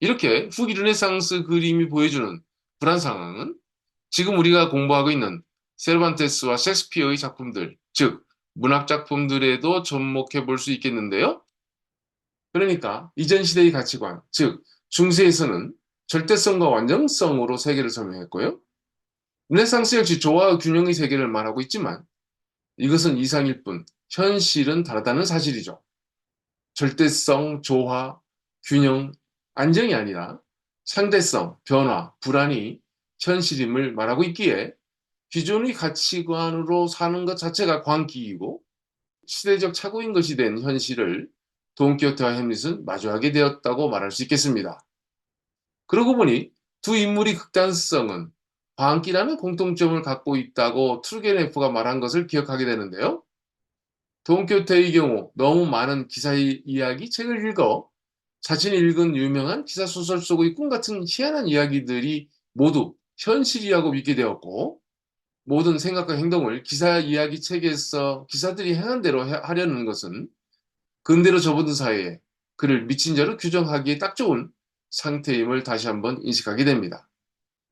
이렇게 후기 르네상스 그림이 보여주는 불안 상황은 지금 우리가 공부하고 있는 세르반테스와 셰익스피어의 작품들, 즉 문학 작품들에도 접목해 볼 수 있겠는데요. 그러니까 이전 시대의 가치관, 즉 중세에서는 절대성과 완전성으로 세계를 설명했고요. 르네상스 역시 조화와 균형의 세계를 말하고 있지만 이것은 이상일 뿐 현실은 다르다는 사실이죠. 절대성, 조화, 균형, 안정이 아니라 상대성, 변화, 불안이 현실임을 말하고 있기에 기존의 가치관으로 사는 것 자체가 광기이고 시대적 착오인 것이 된 현실을 돈키호테와 햄릿은 마주하게 되었다고 말할 수 있겠습니다. 그러고 보니 두 인물의 극단성은 광기라는 공통점을 갖고 있다고 투르게네프가 말한 것을 기억하게 되는데요. 돈키호테의 경우 너무 많은 기사의 이야기 책을 읽어 자신이 읽은 유명한 기사 소설 속의 꿈 같은 희한한 이야기들이 모두 현실이라고 믿게 되었고 모든 생각과 행동을 기사 이야기 책에서 기사들이 행한 대로 하려는 것은 근대로 접어든 사회에 그를 미친 자로 규정하기에 딱 좋은 상태임을 다시 한번 인식하게 됩니다.